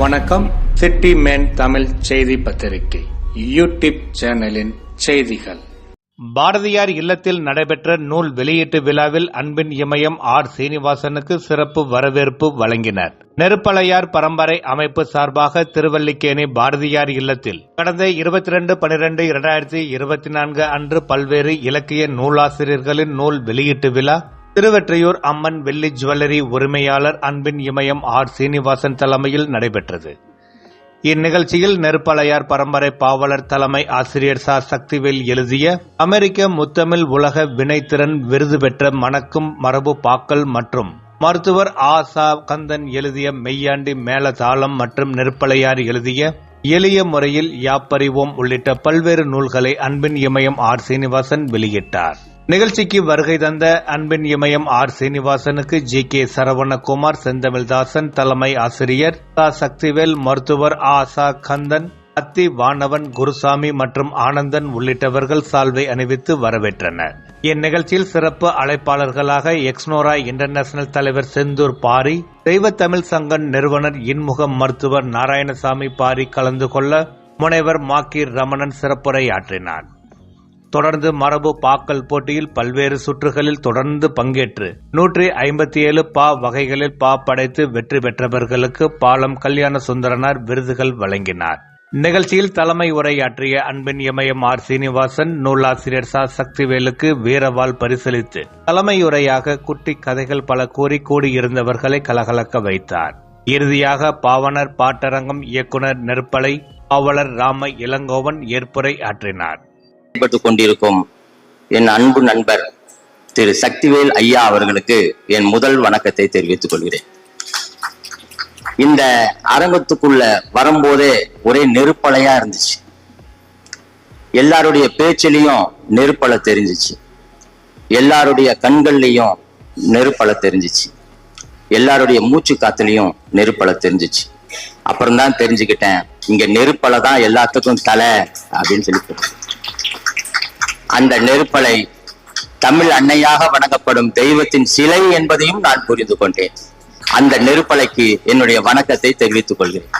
வணக்கம். City man Tamil செய்தி பத்திரிகை யூடியூப் சேனலின் செய்திகள். பாரதியார் இல்லத்தில் நடைபெற்ற நூல் வெளியீட்டு விழாவில் அன்பின் இமயம் ஆர் சீனிவாசனுக்கு சிறப்பு வரவேற்பு வழங்கினர். நெருப்பலையார் பரம்பரை அமைப்பு சார்பாக திருவல்லிக்கேணி பாரதியார் இல்லத்தில் கடந்த இருபத்தி ரெண்டு பனிரெண்டு இரண்டாயிரத்தி இருபத்தி நான்கு அன்று பல்வேறு இலக்கிய நூலாசிரியர்களின் நூல் வெளியீட்டு விழா திருவெற்றியூர் அம்மன் வெள்ளி ஜுவல்லரி உரிமையாளர் அன்பின் இமயம் ஆர். சீனிவாசன் தலைமையில் நடைபெற்றது. இந்நிகழ்ச்சியில் நெருப்பலையார் பரம்பரை பாவலர் தலைமை ஆசிரியர் சா. சக்திவேல் எழுதிய அமெரிக்க முத்தமிழ் உலக வினைத்திறன் விருது பெற்ற மணக்கும் மரபு பாக்கல் மற்றும் மருத்துவர் ஆ. சா. கந்தன் எழுதிய மெய்யாண்டி மேளதாளம் மற்றும் நெருப்பலையார் எழுதிய எளிய முறையில் யாப்பறிவோம் உள்ளிட்ட பல்வேறு நூல்களை அன்பின் இமயம் ஆர். சீனிவாசன் வெளியிட்டார். நிகழ்ச்சிக்கு வருகை தந்த அன்பின் இமயம் ஆர் சீனிவாசனுக்கு ஜி கே சரவணகுமார் செந்தமிழ்தாசன் தலைமை ஆசிரியர் ச. சக்திவேல் மருத்துவர் ஆசா கந்தன் அத்தி வானவன் குருசாமி மற்றும் ஆனந்தன் உள்ளிட்டவர்கள் சால்வை அணிவித்து வரவேற்றனர். இந்நிகழ்ச்சியில் சிறப்பு அழைப்பாளர்களாக எக்ஸ்னோரா இன்டர்நேஷனல் தலைவர் செந்தூர் பாரி தெய்வத்தமிழ் சங்கம் நிறுவனர் இன்முகம் மருத்துவர் நாராயணசாமி பாரி கலந்து கொள்ள முனைவர் மாக்கீர் ரமணன் சிறப்புரையாற்றினார். தொடர்ந்து மரபு பாக்கல் போட்டியில் பல்வேறு சுற்றுகளில் தொடர்ந்து பங்கேற்று நூற்றி ஐம்பத்தி ஏழு பா வகைகளில் பா படைத்து வெற்றி பெற்றவர்களுக்கு பாலம் கல்யாண சுந்தரனார் விருதுகள் வழங்கினார். நிகழ்ச்சியில் தலைமை உரையாற்றிய அன்பின் இமயம் ஆர் சீனிவாசன் நூலாசிரியர் சா சக்திவேலுக்கு வீரவால் பரிசளித்து தலைமை உரையாக குட்டி கதைகள் பல கூறி கூடியிருந்தவர்களை கலகலக்க வைத்தார். இறுதியாக பாவனர் பாட்டரங்கம் இயக்குனர் நெருப்பலை பாவலர் ராம இளங்கோவன் ஏற்புரை ஆற்றினார். செயல்பட்டு கொண்டிருக்கும். என் அன்பு நண்பர் திரு சக்திவேல் ஐயா அவர்களுக்கு என் முதல் வணக்கத்தை தெரிவித்துக் கொள்கிறேன். இந்த அரங்கத்துக்குள்ள வரும்போதே ஒரே நெருப்பலையா இருந்துச்சு. எல்லாருடைய பேச்சிலையும் நெருப்பலை தெரிஞ்சிச்சு. எல்லாருடைய கண்கள்லையும் நெருப்பலை தெரிஞ்சிச்சு. எல்லாருடைய மூச்சு காத்துலையும் நெருப்பலை தெரிஞ்சிச்சு. அப்புறம் தான் தெரிஞ்சுக்கிட்டேன். இங்க நெருப்பலை தான் எல்லாத்துக்கும் தலை அப்படின்னு சொல்லி அந்த நெருப்பலை தமிழ் அன்னையாக வணங்கப்படும் தெய்வத்தின் சிலை என்பதையும் நான் புரிந்து கொண்டேன். அந்த நெருப்பலைக்கு என்னுடைய வணக்கத்தை தெரிவித்துக் கொள்கிறேன்.